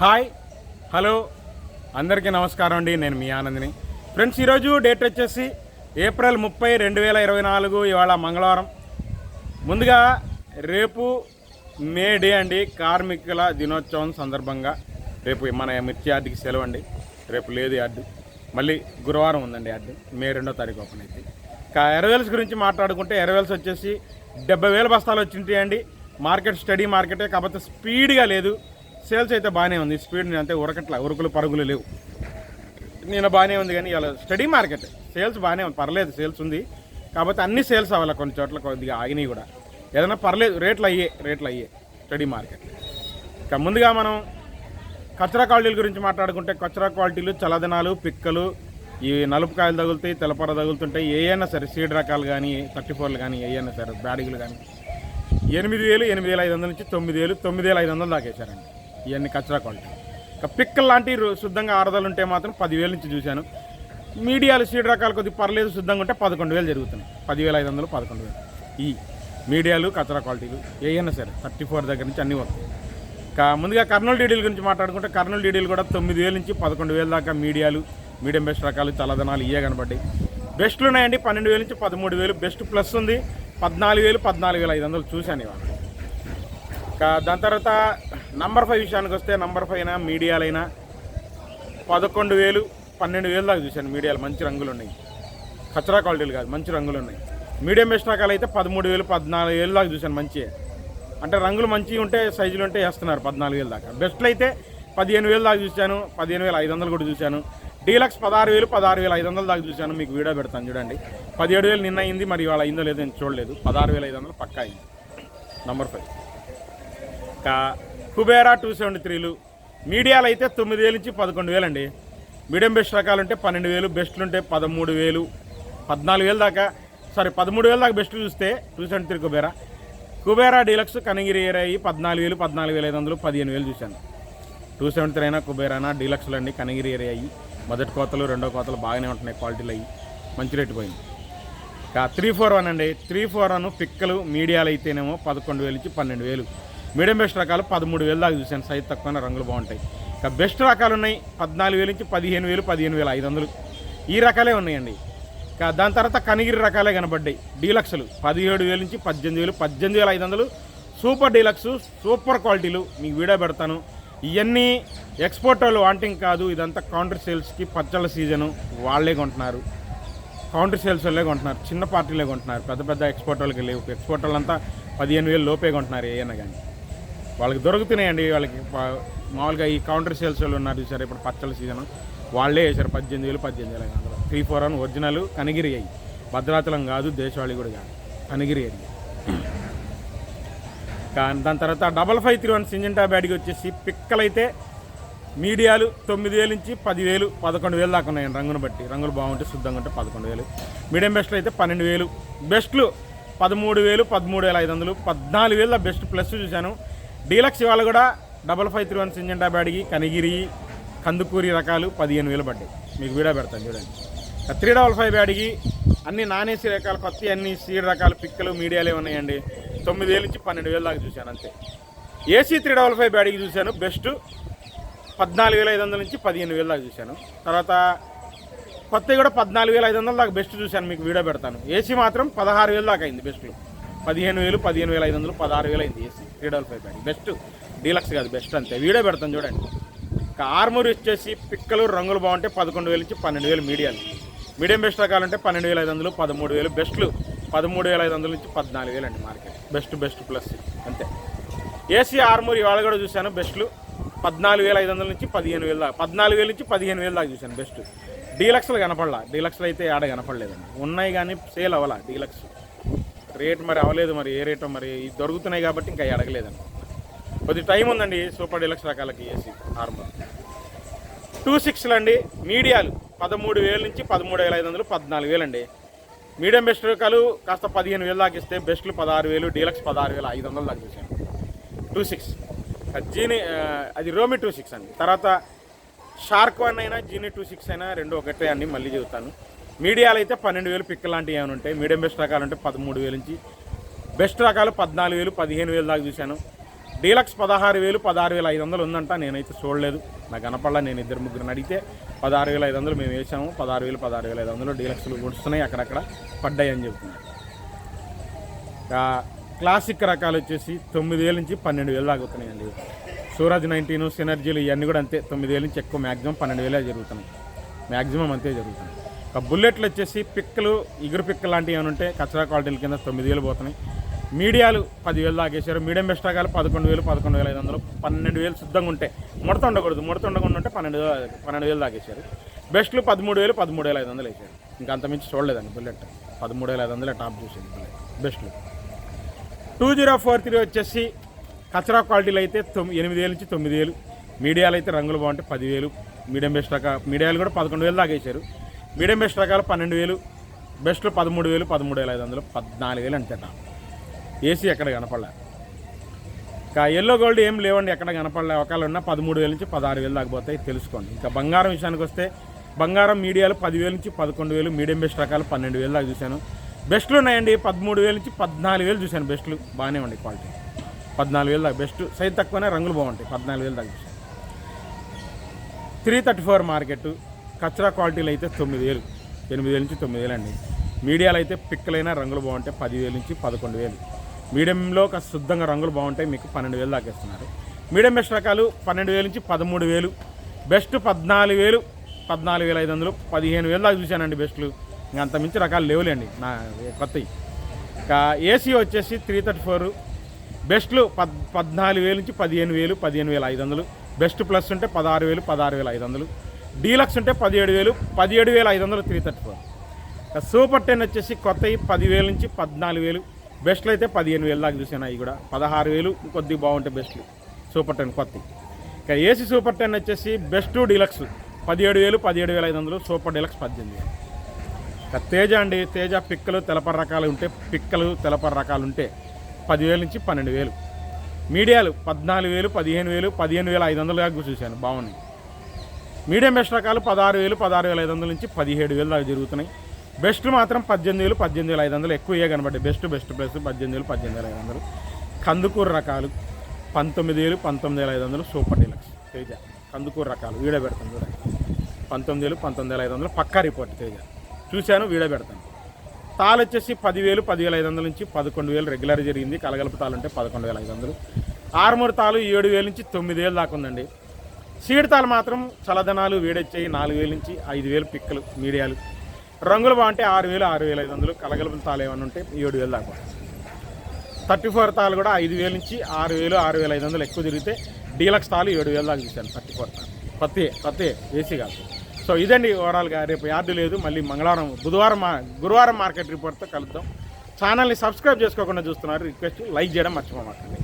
Hi hello అందరికీ నమస్కారం అండి. నేను మీ ఆనందిని. ఫ్రెండ్స్ ఈరోజు డేట్ వచ్చేసి ఏప్రిల్ ముప్పై రెండు వేల ఇరవై నాలుగు ఇవాళ మంగళవారం. ముందుగా రేపు మే డే అండి కార్మికుల దినోత్సవం సందర్భంగా. రేపు మన మిర్చి యార్డుకి సెలవు అండి. రేపు లేదు యార్డు మళ్ళీ గురువారం ఉందండి యార్డు మే రెండో తారీఖు ఓపెన్ అయితే. ఎరవేల్స్ గురించి మాట్లాడుకుంటే ఎరవేల్స్ వచ్చేసి డెబ్బై వేల బస్తాలు వచ్చింటాయండి. మార్కెట్ స్టడీ మార్కెటే కాకపోతే స్పీడ్గా లేదు. సేల్స్ అయితే బాగానే ఉంది. స్పీడ్ అంతే ఉరకట్ల. ఉరుకులు పరుగులు లేవు. నేను బాగానే ఉంది కానీ ఇలా స్టడీ మార్కెట్. సేల్స్ బాగానే ఉంది. పర్లేదు సేల్స్ ఉంది. కాకపోతే అన్ని సేల్స్ అవ్వాలి కొన్ని చోట్ల కొద్దిగా ఆగినాయి కూడా. ఏదైనా పర్లేదు రేట్లు అయ్యే రేట్లు అయ్యే స్టడీ మార్కెట్. ఇక ముందుగా మనం కచ్చరా క్వాలిటీల గురించి మాట్లాడుకుంటే కచ్చరా క్వాలిటీలు చలదనాలు పిక్కలు ఈ నలుపు కాయలు తగులుతాయి తెలపర తగులుతుంటాయి. ఏవైనా సరే సీడ్ రకాలు కానీ థర్టీ ఫోర్లు కానీ ఏవైనా సరే బ్యాడిగులు కానీ. ఎనిమిది వేలు ఎనిమిది వేల ఐదు వందల నుంచి తొమ్మిది వేలు తొమ్మిది వేల ఐదు వందలు దాకేశారండి. ఇవన్నీ కచరా క్వాలిటీ ఇక పిక్కలు లాంటి శుద్ధంగా ఆరదలు ఉంటే మాత్రం పదివేల నుంచి చూశాను. మీడియాలు సీడ్ రకాలు కొద్దిగా పర్లేదు శుద్ధంగా ఉంటే పదకొండు వేలు జరుగుతున్నాయి. పదివేల ఐదు వందలు పదకొండు వేలు. ఈ మీడియాలు కచరా క్వాలిటీలు ఏవైనా సరే థర్టీ ఫోర్ దగ్గర నుంచి అన్నీ వస్తాయి. ఇంకా ముందుగా కర్నూలు డీడీల గురించి మాట్లాడుకుంటే కర్నూలు డీడీలు కూడా తొమ్మిది వేల నుంచి పదకొండు వేల దాకా మీడియాలు మీడియం బెస్ట్ రకాలు చల్లదనాలు ఇవే కనబడ్డాయి. బెస్ట్లు ఉన్నాయండి పన్నెండు వేల నుంచి పదమూడు వేలు. బెస్ట్ ప్లస్ ఉంది పద్నాలుగు వేలు పద్నాలుగు వేల ఐదు వందలు చూశాను ఇవాళ. ఇంకా దాని తర్వాత నంబర్ ఫైవ్ విషయానికి వస్తే నంబర్ ఫైవ్ అయినా మీడియాలైనా పదకొండు వేలు పన్నెండు వేలు దాకా చూశాను మీడియాలు మంచి రంగులు ఉన్నాయి. కచరా క్వాలిటీలు కాదు మంచి రంగులు ఉన్నాయి. మీడియం బెస్ట్ రకాలు అయితే పదమూడు వేలు పద్నాలుగు వేలు దాకా చూశాను మంచి. అంటే రంగులు మంచిగా ఉంటే సైజులు ఉంటే వేస్తున్నారు పద్నాలుగు వేలు దాకా. బెస్ట్లు అయితే పదిహేను వేలు దాకా చూశాను పదిహేను వేల ఐదు వందలు కూడా చూశాను. డీలక్స్ పదహారు వేలు పదహారు వేల ఐదు వందలు దాకా చూశాను మీకు వీడియో పెడతాను చూడండి. పదిహేడు వేలు నిన్న అయింది మరి ఇవాళ అయిందో లేదో నేను చూడలేదు. పదహారు వేల ఐదు వందలు పక్కా అయింది. నంబర్ ఫైవ్ ఇంకా కుబేరా టూ సెవెంటీ త్రీలు. మీడియాలు అయితే తొమ్మిది వేలు నుంచి పదకొండు వేలు అండి మీడియం బెస్ట్ రకాలు ఉంటే పన్నెండు వేలు బెస్ట్లు ఉంటే పదమూడు వేలు పద్నాలుగు వేలు దాకా. సారీ పదమూడు వేలు దాకా బెస్ట్ చూస్తే two seventy three Kubera. Kubera deluxe Kanagiri area పద్నాలుగు వేలు పద్నాలుగు వేల ఐదు వందలు పదిహేను వేలు చూశాను. టూ సెవెంటీ త్రీ అయినా కుబేరానా డీలక్స్లు అండి కనగిరి ఏరియా మొదటి కోతలు రెండో కోతలు బాగానే ఉంటున్నాయి క్వాలిటీలు అయ్యి మంచి రేటు పోయింది. ఇక త్రీ ఫోర్ వన్ అండి. త్రీ ఫోర్ వన్ పిక్కలు మీడియాలు అయితేనేమో పదకొండు వేలు నుంచి పన్నెండు వేలు. మీడియం బెస్ట్ రకాలు పదమూడు వేలు దాకా చూశాను. సైజ్ తక్కువ రంగులు బాగుంటాయి. ఇక బెస్ట్ రకాలు ఉన్నాయి పద్నాలుగు వేలు నుంచి పదిహేను వేలు పదిహేను వేల ఐదు వందలు. ఈ రకాలే ఉన్నాయండి. ఇక దాని తర్వాత కనిగిరి రకాలే కనబడ్డాయి. డీలక్స్లు పదిహేడు వేలు నుంచి పద్దెనిమిది వేలు పద్దెనిమిది వేల ఐదు వందలు. సూపర్ డీలక్స్ సూపర్ క్వాలిటీలు. మీకు వీడియో పెడతాను. ఇవన్నీ ఎక్స్పోర్ట్ వాళ్ళు వాంటింగ్ కాదు. ఇదంతా కౌంటర్ సేల్స్కి పచ్చళ్ళ సీజను వాళ్ళే కొంటున్నారు. కౌంటర్ సేల్స్ వాళ్ళే కొంటున్నారు. చిన్న పార్టీలే కొంటున్నారు. పెద్ద పెద్ద ఎక్స్పోర్ట్ వాళ్ళకి లేవు. ఎక్స్పోర్ట్ వాళ్ళంతా పదిహేను వేలు లోపే కొంటున్నారు ఏమైనా కానీ. వాళ్ళకి దొరుకుతున్నాయండి వాళ్ళకి మామూలుగా ఈ కౌంటర్ సేల్స్ వాళ్ళు ఉన్నారు చూసారు ఇప్పుడు పచ్చళ్ళ సీజన్ వాళ్ళే వేశారు పద్దెనిమిది వేలు పద్దెనిమిది వేలు అందులో. త్రీ ఫోర్ అని ఒరిజినల్ కనిగిరి అయ్యి. భద్రాచలం కాదు దేశవాళి కూడా కాదు. కనిగిరి అయ్యి. కానీ దాని తర్వాత double five three one Syngenta బ్యాడ్కి వచ్చేసి పిక్కలైతే మీడియాలు తొమ్మిది వేలు నుంచి పదివేలు పదకొండు వేలు దాకా ఉన్నాయండి రంగును బట్టి. రంగులు బాగుంటే శుద్ధంగా ఉంటే పదకొండు వేలు. మీడియం బెస్ట్లు అయితే పన్నెండు వేలు. బెస్ట్లు పదమూడు వేలు పదమూడు వేల ఐదు వందలు పద్నాలుగు వేల బెస్ట్ ప్లస్ చూశాను. డీలక్స్ ఇవాళ కూడా double five three one Syngenta Byadgi Kanigiri Kandukuri రకాలు పదిహేను వేలు పడ్డాయి. మీకు వీడియో పెడతాను చూడండి. త్రీ డబల్ ఫైవ్ బ్యాడిగి అన్ని నాన్ ఏసీ రకాలు కొత్త అన్ని సీడ్ రకాలు పిక్కలు మీడియాలే ఉన్నాయండి? తొమ్మిది వేలు నుంచి పన్నెండు వేలు దాకా చూశాను అంతే. ఏసీ త్రీ డబల్ ఫైవ్ బ్యాడ్కి చూశాను బెస్ట్. పద్నాలుగు వేల ఐదు వందల నుంచి పదిహేను వేలు దాకా చూశాను. తర్వాత కొత్తవి కూడా పద్నాలుగు వేల ఐదు వందల దాకా బెస్ట్ చూశాను మీకు వీడియో పెడతాను. ఏసీ మాత్రం పదహారు వేలు దాకా అయింది బెస్ట్లో పదిహేను వేలు పదిహేను వేల ఐదు వందలు పదహారు వేలు అయింది. AC three double five bad best deluxe కాదు బెస్ట్ అంతే. వీడియో పెడతాను చూడండి. ఆర్మూర్ వచ్చేసి పిక్కలు రంగులు బాగుంటే పదకొండు వేలు నుంచి పన్నెండు వేలు మీడియాలు. మీడియం బెస్ట్ రకాలంటే పన్నెండు వేల ఐదు వందలు పదమూడు వేలు. బెస్ట్లు పదమూడు వేల ఐదు వందల నుంచి పద్నాలుగు వేలు అండి మార్కెట్ బెస్ట్ బెస్ట్ ప్లస్ అంతే. ఏసీ ఆర్మూర్ ఇవాళ కూడా చూశాను బెస్ట్లు పద్నాలుగు వేల ఐదు వందల నుంచి పదిహేను వేలు దాకా. పద్నాలుగు వేల నుంచి పదిహేను వేలు దాకా చూశాను బెస్ట్ డీలక్స్లు కనపడలా. డీలక్స్లు అయితే ఆడ కనపడలేదండి. ఉన్నాయి కానీ సేల్ అవ్వాలా డీలక్స్ రేట్ మరి అవ్వలేదు మరి ఏ రేటో మరి ఇది దొరుకుతున్నాయి కాబట్టి ఇంకా అడగలేదండి. కొద్ది టైం ఉందండి సూపర్ డీలక్స్ రకాలకి ఏసీ నార్మల్ టూ సిక్స్లు అండి మీడియాలు పదమూడు వేల నుంచి పదమూడు వేల ఐదు వందలు పద్నాలుగు వేలు అండి. మీడియం బెస్ట్ రకాలు కాస్త పదిహేను వేలు దాకా ఇస్తే బెస్ట్లు పదహారు వేలు డీలక్స్ పదహారు వేల ఐదు వందలు దాకా చూసాను టూ సిక్స్ జీని అది రోమి టూ సిక్స్ అండి. తర్వాత షార్క్ వన్ అయినా జీని టూ సిక్స్ అయినా రెండు ఒకటే అండి మళ్ళీ చెబుతాను. మీడియాలు అయితే పన్నెండు వేలు పిక్క లాంటివి ఏమైనా ఉంటాయి మీడియం బెస్ట్ రకాలు అంటే పదమూడు వేలు నుంచి బెస్ట్ రకాలు పద్నాలుగు వేలు పదిహేను వేలు దాకా చూశాను. డీలక్స్ పదహారు వేలు పదహారు వేల ఐదు వందలు ఉందంట నేనైతే చూడలేదు. నాకు కనపడలా నేను ఇద్దరు ముగ్గురిని అడిగితే పదహారు వేల ఐదు వందలు మేము వేసాము పదహారు వేలు పదహారు వేల ఐదు వందలు డీలక్స్లు వస్తున్నాయి అక్కడక్కడ పడ్డాయి అని చెప్తున్నారు క్లాసిక్ రకాలు వచ్చేసి తొమ్మిది వేల నుంచి పన్నెండు వేలు దాకా అవుతున్నాయండి సూరజ్ నైన్టీన్ సినర్జీలు ఇవన్నీ కూడా అంతే తొమ్మిది వేల నుంచి ఎక్కువ మ్యాక్సిమం పన్నెండు వేలే జరుగుతున్నాయి. మ్యాక్సిమం అంతే జరుగుతున్నాయి. బుల్లెట్లు వచ్చేసి పిక్కలు ఇగురు పిక్కలు లాంటివి ఏమైనా ఉంటే కచరా క్వాలిటీల కింద తొమ్మిది వేలు పోతున్నాయి. మీడియాలు పదివేలు దాకేశారు. మీడియం బెస్టాకాలు పదకొండు వేలు పదకొండు వేల ఐదు వందలు పన్నెండు వేలు శుద్ధంగా ఉంటే ముడత ఉండకూడదు. ముడత ఉండకుండా ఉంటే పన్నెండు వేలు పన్నెండు వేలు దాకేశారు. బెస్ట్లు పదమూడు వేలు పదమూడు వేల ఐదు వందలు వేసారు ఇంకా అంతమించి చూడలేదండి బుల్లెట్. పదమూడు వేల ఐదు వందలే టాప్ చూసింది బుల్లెట్. బెస్ట్లు. టూ జీరో ఫోర్ త్రీ వచ్చేసి కచరా క్వాలిటీలు అయితే తొమ్మిది ఎనిమిది వేలు నుంచి తొమ్మిది వేలు. మీడియాలు అయితే రంగులు బాగుంటాయి పదివేలు. మీడియం బెస్ట్ మీడియాలు కూడా పదకొండు వేలు దాకా వేసారు మీడియం బెస్ట్ రకాలు పన్నెండు వేలు బెస్ట్లు పదమూడు వేలు పదమూడు వేల ఐదు వందలు పద్నాలుగు వేలు అంతేట ఏసీ ఎక్కడ కనపడలే. ఇంకా ఎల్లో గోల్డ్ ఏం లేవండి ఎక్కడ కనపడలే. ఒకవేళ ఉన్నా పదమూడు వేల నుంచి పదహారు వేలు దాకా పోతాయి తెలుసుకోండి. ఇంకా బంగారం విషయానికి వస్తే బంగారం మీడియాలు పదివేలు నుంచి పదకొండు వేలు మీడియం బెస్ట్ రకాలు పన్నెండు వేలు దాకా చూశాను. బెస్ట్లు ఉన్నాయండి పదమూడు వేలు నుంచి పద్నాలుగు వేలు చూశాను బెస్ట్లు బాగానే ఉండి క్వాలిటీ పద్నాలుగు వేలు దాకా బెస్ట్ సైజ్ తక్కువనే రంగులు బాగుంటాయి పద్నాలుగు వేలు దాకా చూశాను. త్రీ థర్టీ ఫోర్ మార్కెట్ కచ్చరా క్వాలిటీలు అయితే తొమ్మిది వేలు ఎనిమిది వేల నుంచి తొమ్మిది వేలు అండి మీడియాలు అయితే పిక్కలైన రంగులు బాగుంటాయి పదివేలు నుంచి పదకొండు వేలు. మీడియంలో ఒక శుద్ధంగా రంగులు బాగుంటాయి మీకు పన్నెండు వేలు దాకేస్తున్నారు మీడియం బెస్ట్ రకాలు పన్నెండు వేలు నుంచి పదమూడు వేలు బెస్ట్ పద్నాలుగు వేలు పద్నాలుగు వేల ఐదు వందలు పదిహేను వేలు దాకా చూశానండి బెస్ట్లు. ఇంకా అంత మించి రకాలు లేవులేండి నా కొత్తవి ఇంకా ఏసీ వచ్చేసి త్రీ థర్టీ ఫోర్ బెస్ట్లు పద్ పద్నాలుగు వేలు నుంచి పదిహేను వేలు పదిహేను వేల ఐదు వందలు. బెస్ట్ ప్లస్ ఉంటే పదహారు వేలు పదహారు వేల ఐదు వందలు. డీలక్స్ ఉంటే పదిహేడు వేలు పదిహేడు వేల ఐదు వందలు three thirty four. Super ten వచ్చేసి కొత్తవి పదివేల నుంచి పద్నాలుగు వేలు. బెస్ట్లు అయితే పదిహేను వేలు దాకా చూసాను అవి కూడా. పదహారు వేలు కొద్దిగా బాగుంటాయి బెస్ట్లు. సూపర్ టెన్ కొత్త ఇక ఏసీ సూపర్ టెన్ వచ్చేసి బెస్ట్ డీలక్స్. పదిహేడు వేలు పదిహేడు వేల ఐదు వందలు సూపర్ డీలక్స్ పద్దెనిమిది వేలు. ఇక తేజ అండి తేజ పిక్కలు తెలపర రకాలు ఉంటే పిక్కలు తెలపర రకాలు ఉంటే పదివేల నుంచి పన్నెండు వేలు. మీడియాలు పద్నాలుగు వేలు పదిహేను వేలు పదిహేను వేల ఐదు వందలు దాకా చూశాను. బాగున్నాయి. మీడియం బెస్ట్ రకాలు పదహారు వేలు పదహారు వేల ఐదు వందల నుంచి పదిహేడు వేలు దాకా జరుగుతున్నాయి. బెస్ట్ మాత్రం పద్దెనిమిది వేలు పద్దెనిమిది వేల ఐదు వందలు ఎక్కువ కనబడ్డాయి. బెస్ట్ బెస్ట్ ప్లస్ పద్దెనిమిది వేలు పద్దెనిమిది వేల ఐదు వందలు. కందుకూరు రకాలు పంతొమ్మిది వేలు పంతొమ్మిది వేల ఐదు వందలు సూపర్ డీలక్స్. తేజ కందుకూరు రకాలు వీడియో పెడతాను చూడండి. పంతొమ్మిది వేలు పంతొమ్మిది వేల ఐదు వందలు పక్కా రిపోర్ట్ తేజ. చూశాను వీడియో పెడతాను. తాలు వచ్చేసి పదివేలు పదివేల ఐదు వందల నుంచి పదకొండు వేలు రెగ్యులర్ జరిగింది. కలగలుపు తాలు అంటే పదకొండు వేల ఐదు వందలు. ఆరుమూరు తాలు ఏడు వేల నుంచి తొమ్మిది వేలు దాకా ఉందండి. సీడతాలు మాత్రం చలదనాలు వేడొచ్చాయి నాలుగు వేల నుంచి ఐదు వేలు పిక్కలు మీడియాలు. రంగులు బాగుంటే ఆరు వేలు ఆరు వేల ఐదు వందలు కలగలుపుల తాలు ఏమైనా ఉంటే ఏడు వేలు దాకా. థర్టీ ఫోర్ తాలు కూడా ఐదు వేల నుంచి ఆరు వేలు ఆరు వేల ఐదు వందలు ఎక్కువ తిరిగితే డీలక్స్ తాలు ఏడు వేలు దాకా చూశాను థర్టీ ఫోర్. తాలు పత్తి కొత్త ఏసీ కాదు. సో ఇదండి ఓవరాల్గా రేపు యార్డు లేదు మళ్ళీ మంగళవారం బుధవారం మా గురువారం మార్కెట్ రిపోర్ట్తో కలుద్దాం. ఛానల్ని సబ్స్క్రైబ్ చేసుకోకుండా చూస్తున్నారు రిక్వెస్ట్ లైక్ చేయడం మర్చిపోమాకండి.